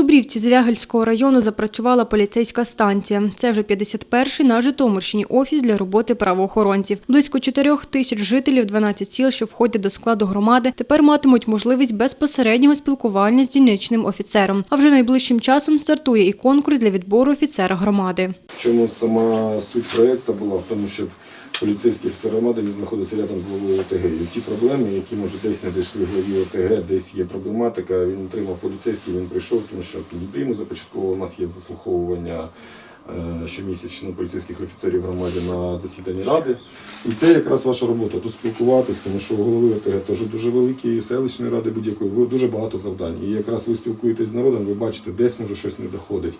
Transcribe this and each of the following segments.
Дубрівці Звягельського району запрацювала поліцейська станція. Це вже 51-й на Житомирщині офіс для роботи правоохоронців. Близько 4 тисяч жителів 12 сіл, що входять до складу громади, тепер матимуть можливість безпосереднього спілкування з дільничним офіцером. А вже найближчим часом стартує і конкурс для відбору офіцера громади. Чому сама суть проєкту була в тому, щоб поліцейський офіцер громади він знаходиться рядом з головою ОТГ. І ті проблеми, які може десь не дійшли главі ОТГ, десь є проблематика, він отримав поліцейський, він прийшов, тому що підійти йому започатково. У нас є заслуховування е, щомісячно поліцейських офіцерів громади на засіданні ради. І це якраз ваша робота тут спілкуватись, тому що у голови ОТГ теж дуже великі, селищної ради будь-якої, дуже багато завдань. І якраз ви спілкуєтесь з народом, ви бачите, десь може щось не доходить.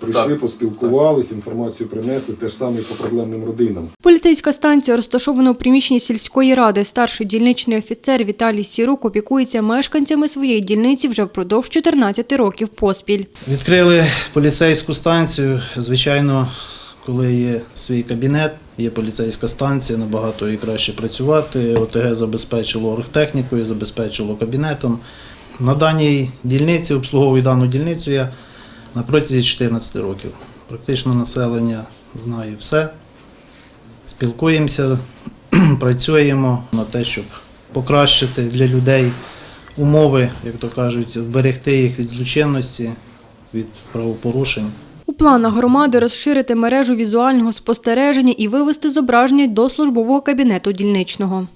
Прийшли, Так. поспілкувались, інформацію принесли, те ж саме і по проблемним родинам. Поліцейська станція розташована у приміщенні сільської ради. Старший дільничний офіцер Віталій Сірук опікується мешканцями своєї дільниці вже впродовж 14 років поспіль. Відкрили поліцейську станцію. Звичайно, коли є свій кабінет, є поліцейська станція, набагато і краще працювати. ОТГ забезпечило оргтехнікою, забезпечило кабінетом. На даній дільниці, обслуговую дану дільницю я на протязі 14 років. Практично населення знає все. Спілкуємося, працюємо на те, щоб покращити для людей умови, як то кажуть, вберегти їх від злочинності, від правопорушень. У планах громади розширити мережу візуального спостереження і вивести зображення до службового кабінету дільничного.